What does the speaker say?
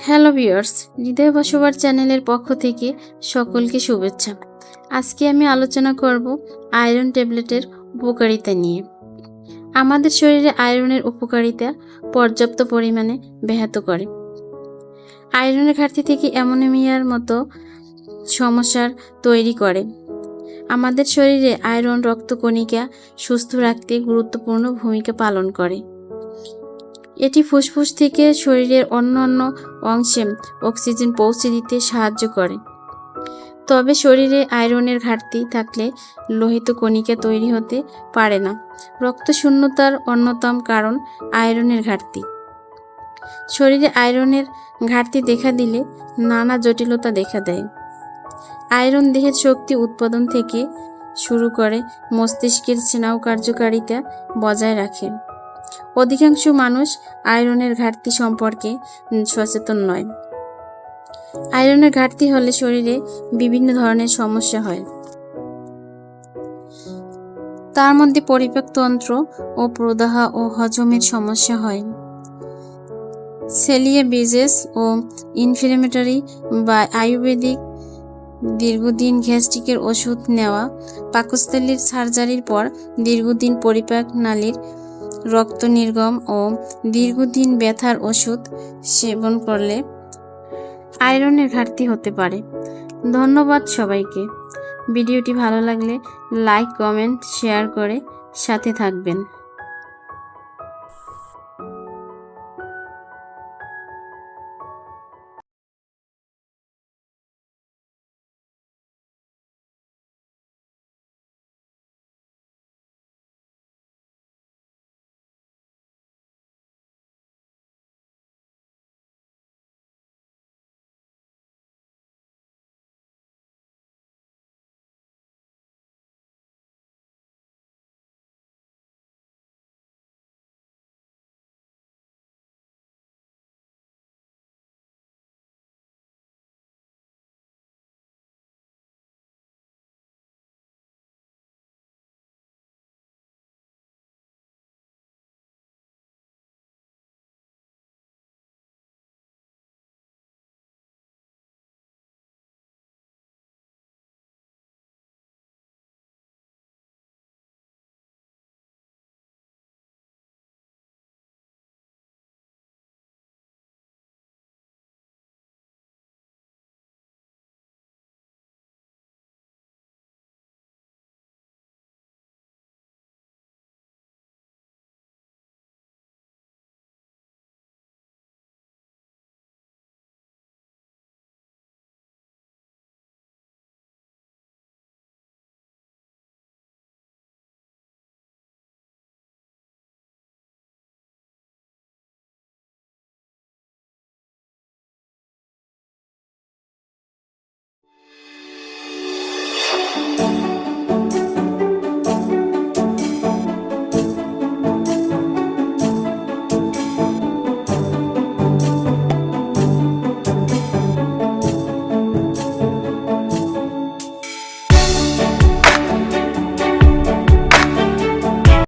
Hello viewers, হৃদয় বসবার চ্যানেলের পক্ষ থেকে সকলকে শুভেচ্ছা। আজকে আমি আলোচনা করব আয়রন ট্যাবলেটের উপকারিতা নিয়ে। আমাদের শরীরে আয়রনের উপকারিতা পর্যাপ্ত পরিমাণে ব্যাহত করে। আয়রনের ঘাটতি থেকে অ্যামোনিমিয়ার মতো সমস্যার তৈরি করে। আমাদের শরীরে আয়রন রক্তকণিকা সুস্থ রাখতে গুরুত্বপূর্ণ ভূমিকা পালন করে। এটি ফুসফুস থেকে শরীরের অন্যান্য অংশে অক্সিজেন পৌঁছে দিতে সাহায্য করে। তবে শরীরে আয়রনের ঘাটতি থাকলে লোহিত কণিকা তৈরি হতে পারে না। রক্তশূন্যতার অন্যতম কারণ আয়রনের ঘাটতি। শরীরে আয়রনের ঘাটতি দেখা দিলে নানা জটিলতা দেখা দেয়। আয়রন দেহের শক্তি উৎপাদন থেকে শুরু করে মস্তিষ্কের স্নায়ু কার্যকারিতা বজায় রাখে। অধিকাংশ মানুষ আয়রনের ঘাটতি সম্পর্কে সচেতন নয়। আয়রনের ঘাটতি হলে শরীরে বিভিন্ন ধরনের সমস্যা হয়। তার মধ্যে পরিপাকতন্ত্র ও প্রদাহ ও হজমের সমস্যা হয়। সেলিয়া বিজেস ও ইনফ্লেমেটরি বা আয়ুর্বেদিক দীর্ঘদিন গ্যাস্ট্রিকের ওষুধ নেওয়া, পাকস্থলীর সার্জারির পর দীর্ঘদিন পরিপাক নালীর রক্ত নির্গম ও দীর্ঘদিন ব্যথার ওষুধ সেবন করলে আয়রনের ঘাটতি হতে পারে। ধন্যবাদ সবাইকে। ভিডিওটি ভালো লাগলে লাইক, কমেন্ট, শেয়ার করে সাথে থাকবেন।